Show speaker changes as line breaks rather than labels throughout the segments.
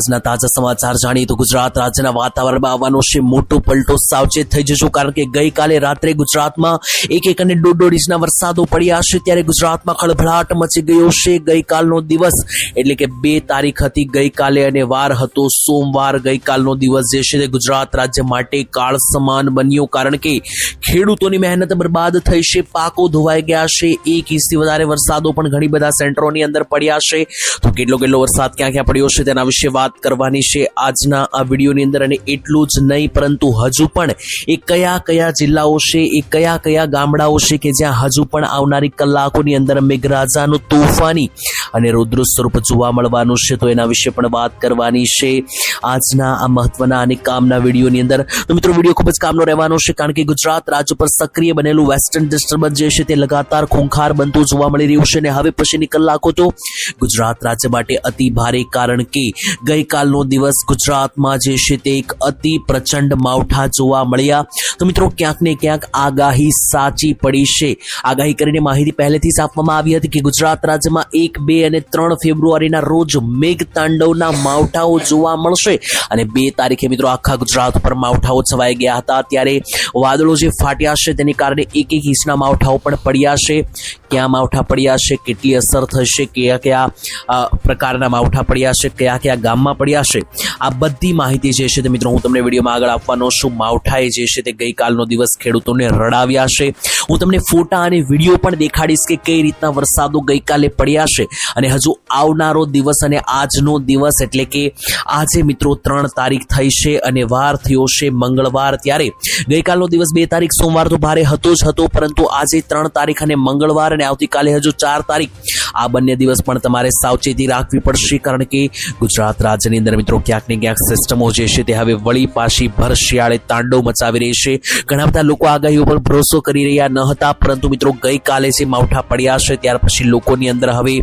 આજના તાજા સમાચાર જાણીએ તો ગુજરાત રાજ્યના વાતાવરણમાં આવવાનો છે મોટો પલટો. સાવચેત થઈ જશો કારણ કે ગઈકાલે રાત્રે ગુજરાતમાં એક એક અને દોઢ દોઢ ઇંચના વરસાદો પડ્યા છે. ત્યારે ગુજરાતમાં ખળભળાટ મચી ગયો છે. ગઈકાલનો દિવસ એટલે કે બે તારીખ હતી ગઈકાલે અને વાર હતો સોમવાર. ગઈકાલનો દિવસ જે છે તે ગુજરાત રાજ્ય માટે કાળ સમાન બન્યો કારણ કે ખેડૂતોની મહેનત બરબાદ થઈ છે. પાકો ધોવાઈ ગયા છે. એક ઇંચથી વધારે વરસાદો પણ ઘણી બધા સેન્ટરોની અંદર પડ્યા છે. તો કેટલો કેટલો વરસાદ ક્યાં ક્યાં પડ્યો છે તેના વિશે વાત કરવાની છે આજના આ વિડીયોની અંદર અને એટલું જ નહીં, પરંતુ હજુ પણ એ કયા કયા જિલ્લાઓ છે, એ કયા કયા ગામડાઓ છે કે જ્યાં હજુ પણ આવનારી કલાકોની અંદર મેઘરાજાનું તોફાની અને રુદ્ર સ્વરૂપ જોવા મળવાનું છે, તો એના વિશે પણ વાત કરવાની છે આજના આ મહત્વના અને કામના વિડીયોની અંદર. તો મિત્રો, વીડિયો ખૂબ જ કામનો રહેવાનો છે, કારણ કે ગુજરાત રાજ્ય પર સક્રિય બનેલું વેસ્ટર્ન ડિસ્ટર્બન્સ જે છે તે લગાતાર ખૂંખાર બનતું જોવા મળી રહ્યું છે અને હવે પછીની કલાકો તો ગુજરાત રાજ્ય માટે અતિ ભારે, કારણ કે ગઈકાલનો દિવસ ગુજરાતમાં જે છે તે એક અતિ પ્રચંડ માવઠા જોવા મળ્યા. તો મિત્રો, ક્યાંક ને ક્યાંક આગાહી સાચી પડી છે. આગાહી કરીને માહિતી પહેલેથી જ આપવામાં આવી હતી કે ગુજરાત રાજ્યમાં એક, બે અને ત્રણ ફેબ્રુઆરીના રોજ મેઘ તાંડવના માવઠાઓ જોવા મળશે અને બે તારીખે મિત્રો આખા ગુજરાત ઉપર માવઠાઓ છવાઈ ગયા હતા. ત્યારે વાદળો જે ફાટ્યા છે તેની કારણે એક એક ઇંચના માવઠાઓ પણ પડ્યા છે. ક્યાં માવઠા પડ્યા છે, કેટલી અસર થશે, કયા કયા પ્રકારના માવઠા પડ્યા છે, કયા કયા ગામમાં પડ્યા છે. આ બધી માહિતી જે છે તે મિત્રો હું તમને વિડીયોમાં આગળ આપવાનો છું. માવઠાએ જે છે તે ગઈકાલનો દિવસ ખેડૂતોને રડાવ્યા છે. હું તમને ફોટા અને વીડિયો પણ દેખાડીશ કે કઈ રીતના વરસાદો ગઈકાલે પડ્યા છે અને હજુ આવનારો દિવસ અને આજનો દિવસ એટલે કે આજે મિત્રો ત્રણ તારીખ થઈ છે અને વાર થયો છે મંગળવાર ત્યારે. ગઈકાલનો દિવસ બે તારીખ સોમવાર તો ભારે હતો જ હતો પરંતુ આજે ત્રણ તારીખ અને મંગળવાર અને આવતીકાલે હજુ ચાર તારીખ. આ બંને દિવસ પણ તમારે સાવચેતી રાખવી પડશે, કારણ કે ગુજરાત રાજ્યની અંદર મિત્રો ક્યાંક ને ક્યાંક સિસ્ટમો જે છે તે હવે વળી પાછી ભર શિયાળે તાંડવ મચાવી રહી છે. ઘણા બધા લોકો આગાહીઓ પર ભરોસો કરી રહ્યા ન હતા, પરંતુ મિત્રો ગઈકાલે જે માવઠા પડ્યા છે, ત્યાર પછી લોકોની અંદર હવે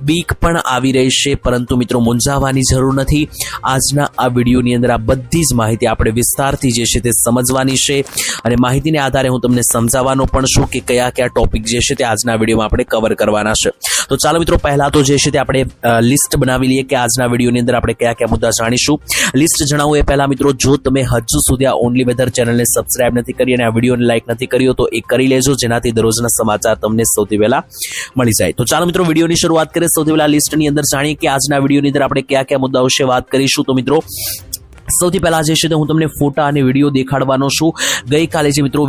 બીક પણ આવી રહી છે. પરંતુ મિત્રો મૂંઝાવાની જરૂર નથી. આજના આ વિડીયોની અંદર આ બધી જ માહિતી આપણે વિસ્તારથી જે છે તે સમજવાની છે. અને માહિતીને આધારે હું તમને સમજાવવાનો પણ છું કે કયા કયા ટોપિક જે છે તે આજના વિડીયોમાં આપણે કવર કરવાના છે. તો ચાલો મિત્રો, પહેલા તો જે છે તે આપણે લિસ્ટ બનાવી લઈએ કે આજના વિડીયોની અંદર આપણે કયા કયા મુદ્દા જાણીશું. લિસ્ટ જણાવું એ પહેલા મિત્રો, જો તમે હજુ સુધી આ ઓનલી વેધર ચેનલને સબસ્ક્રાઇબ નથી કરી અને આ વિડીયોને લાઇક નથી કર્યો, તો એ કરી લેજો, જેનાથી દરરોજના સમાચાર તમને સૌથી પહેલા મળી જાય. તો ચાલો મિત્રો, વિડીયોની શરૂઆત કરીએ. સૌથી પહેલા લિસ્ટની અંદર જાણીએ કે આજના વિડીયોની અંદર આપણે કયા કયા મુદ્દાઓ વિશે વાત કરીશું. તો મિત્રો સૌથી પહેલા જે છે તે હું તમને ફોટા અને વીડિયો દેખાડવાનો છું. ગઈકાલે જે મિત્રો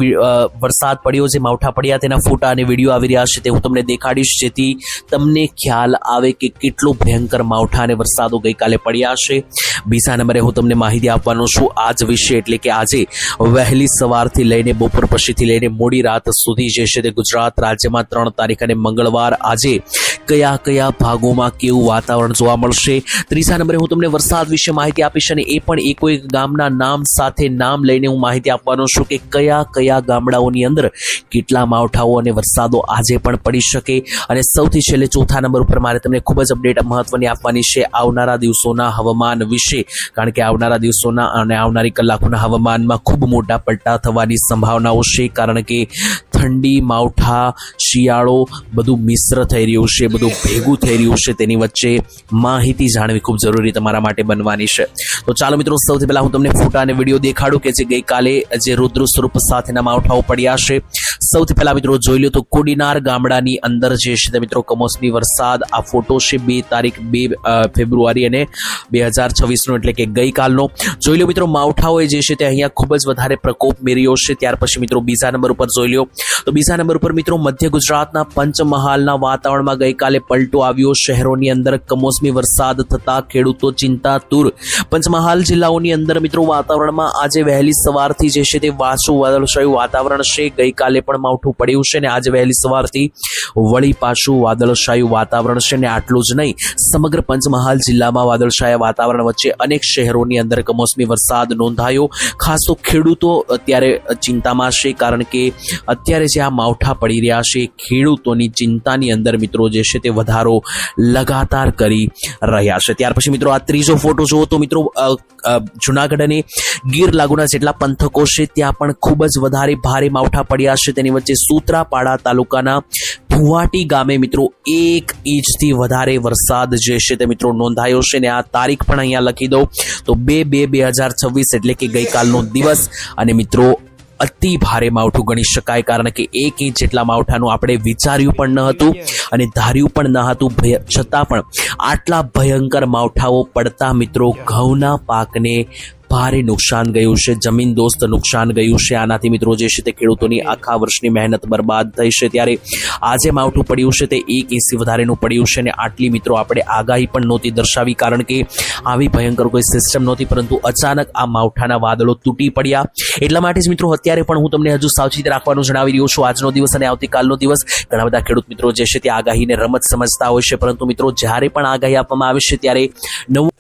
વરસાદ પડ્યો જે માવઠા પડ્યા તેના ફોટા અને વીડિયો આવી રહ્યા છે તે હું તમને દેખાડીશ. જેથી તમને ખ્યાલ આવે કે કેટલો ભયંકર માવઠા અને વરસાદો ગઈકાલે પડ્યા છે. બીજા નંબરે હું તમને માહિતી આપવાનો છું આજ વિશે, એટલે કે આજે વહેલી સવારથી લઈને બપોર પછીથી લઈને મોડી રાત સુધી જે છે તે ગુજરાત રાજ્યમાં ત્રણ તારીખ અને મંગળવાર આજે કયા કયા ભાગોમાં કેવું વાતાવરણ જોવા મળશે? ત્રીજા નંબરે હું તમને વરસાદ વિશે માહિતી આપીશ અને એ પણ એક એક ગામના નામ સાથે નામ લઈને હું માહિતી આપવાનો છું કે કયા કયા ગામડાઓની અંદર કેટલા માવઠાઓ અને વરસાદો આજે પણ પડી શકે. અને સૌથી છેલ્લે ચોથા નંબર ઉપર મારે તમને ખૂબ જ અપડેટ મહત્વની આપવાની છે આવનારા દિવસોના હવામાન વિશે. કારણ કે આવનારા દિવસોના અને આવનારી કલાકોના હવામાનમાં ખૂબ મોટા પલટા થવાની સંભાવનાઓ છે. કારણ કે ઠંડી, માવઠા, શિયાળો બધું મિશ્ર થઈ રહ્યું છે. બધું ભેગું થઈ રહ્યું છે તેની વચ્ચે માહિતી જાણવી ખૂબ જરૂરી તમારા માટે બનવાની છે. તો ચાલો મિત્રો, સૌથી પહેલા હું તમને ફોટા અને વીડિયો દેખાડું કે જે ગઈકાલે જે રુદ્ર સ્વરૂપ સાથેના માવઠાઓ પડ્યા છે. સૌથી પહેલા મિત્રો જોઈ લો તો કોડીનાર ગામડાની અંદર જે છે તે મિત્રો કમોસમી વરસાદ. આ ફોટો છે બે તારીખ બે ફેબ્રુઆરી અને બે હજાર છવ્વીસનો એટલે કે ગઈકાલનો. જોઈ લો મિત્રો, માવઠાઓએ જે છે તે અહીંયા ખૂબ જ વધારે પ્રકોપ મેળ્યો છે. ત્યાર પછી મિત્રો બીજા નંબર ઉપર જોઈ લો તો બીજા નંબર ઉપર મિત્રો મધ્ય ગુજરાતના પંચમહાલના વાતાવરણમાં ગઈકાલે પલટો આવ્યો. શહેરોની અંદર કમોસમી વરસાદ થતા ખેડૂતો ચિંતાતુર. પંચમહાલ જિલ્લાઓની અંદર મિત્રો વાતાવરણમાં આજે વહેલી સવારથી જે છે તે વાસુ વાદળછાયું વાતાવરણ છે. ગઈકાલે પણ માવઠું પડ્યું છે ને આજે વહેલી સવારથી વળી પાછું વાદળછાયું વાતાવરણ છે ને આટલું જ નહીં. સમગ્ર પંચમહાલ જિલ્લામાં વાદળછાયા વાતાવરણ વચ્ચે અનેક શહેરોની અંદર કમોસમી વરસાદ નોંધાયો. ખાસ તો ખેડૂતો અત્યારે ચિંતામાં છે કારણ કે અત્યારે જે આ માવઠા પડી રહ્યા છે, ખેડૂતોની ચિંતાની અંદર મિત્રો જે છે તે વધારો લગાતાર કરી રહ્યા છે. ત્યાર પછી મિત્રો આ ત્રીજો ફોટો જુઓ તો મિત્રો જુનાગઢ અને ગીર લાગુના જેટલા પંથકો છે ત્યાં પણ ખૂબ જ વધારે ભારે માવઠા પડ્યા છે. તેની વચ્ચે સૂત્રાપાડા તાલુકાના ભુવાટી ગામે મિત્રો એક ઇંચથી વધારે વરસાદ જે છે તે મિત્રો નોંધાયો છે ને આ તારીખ પણ અહીંયા લખી દઉં. તો બે બે બે હજાર છવ્વીસ એટલે કે ગઈકાલનો દિવસ અને મિત્રો અતિ ભારે માવઠું ગણી શકાય કારણ કે એક ઇંચ જેટલા માવઠાનું આપણે વિચાર્યું પણ ન હતું અને ધાર્યું પણ ન હતું ભય- છતાં પણ આટલા ભયંકર માવઠાઓ પડતા મિત્રો ઘઉંના પાકને ભારે નુકસાન ગયું છે, જમીન દોસ્ત નુકસાન ગયું છે. આનાથી મિત્રો જે છે તે ખેડૂતોની આખા વર્ષની મહેનત બરબાદ થઈ છે. ત્યારે આજે માવઠું પડ્યું છે તે એક ઇંચથી વધારેનું પડ્યું છે અને આટલી મિત્રો આપણે આગાહી પણ નહોતી દર્શાવી કારણ કે આવી ભયંકર કોઈ સિસ્ટમ નહોતી, પરંતુ અચાનક આ માવઠાના વાદળો તૂટી પડ્યા. એટલા માટે જ મિત્રો અત્યારે પણ હું તમને હજુ સાવચેતી રાખવાનું જણાવી રહ્યો છું. આજનો દિવસ અને આવતીકાલનો દિવસ ઘણા બધા ખેડૂત મિત્રો જે છે તે આગાહીને રમત સમજતા હોય છે. પરંતુ મિત્રો જ્યારે પણ આગાહી આપવામાં આવે છે, ત્યારે નવું